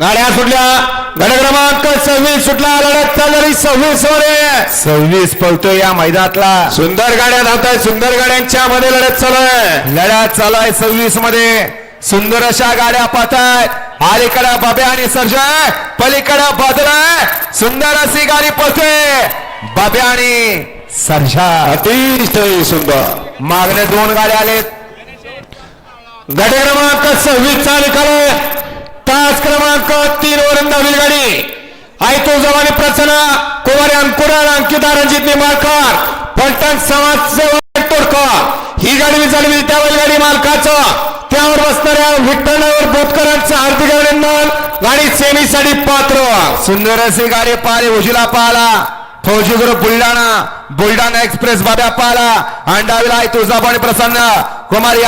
गाड्या सुटल्या. गाड्या क्रमांक सव्वीस सुटला. लढत चालली सव्वीस वर. सव्वीस पळतोय या मैदानातला. सुंदर गाड्या धावताय. सुंदर गाड्यांच्या मध्ये लढत चालू आहे लढ्यात चालू आहे सव्वीसमध्ये. सुंदर अशा गाड्या पाहतायत अलीकडे बाब्या आणि सर्जा पलीकडे बाजूला सुंदर अशी गाडी पळते. बाब्या आणि सर्जा अतिशय सुंदर. मागणे दोन गाड्या आलेत. गाडी क्रमांक सव्वीस चा निकाल आहे. तास क्रमांक तीन वर नवीन गाडी. आई जवानी प्रसन्न कुमारी अंकुरार अंकिता रणजित निंबाळकर. पलटण समाज तोडकर ही गाडी मी चालवी त्या गाडी मालकाचं. त्यावर बसणाऱ्या विठ्ठलावर बोतकरांचं हार्दिक अभिनंदन. गाडी सेमीसाठी पात्र. सुंदर असे गाडी पाले उजिला पाला फौजी गुरु बुलढाणा बुलढाणा एक्सप्रेस बाब्या पाहला. अंडाविला तुळजाभवानी प्रसन्न कुमारी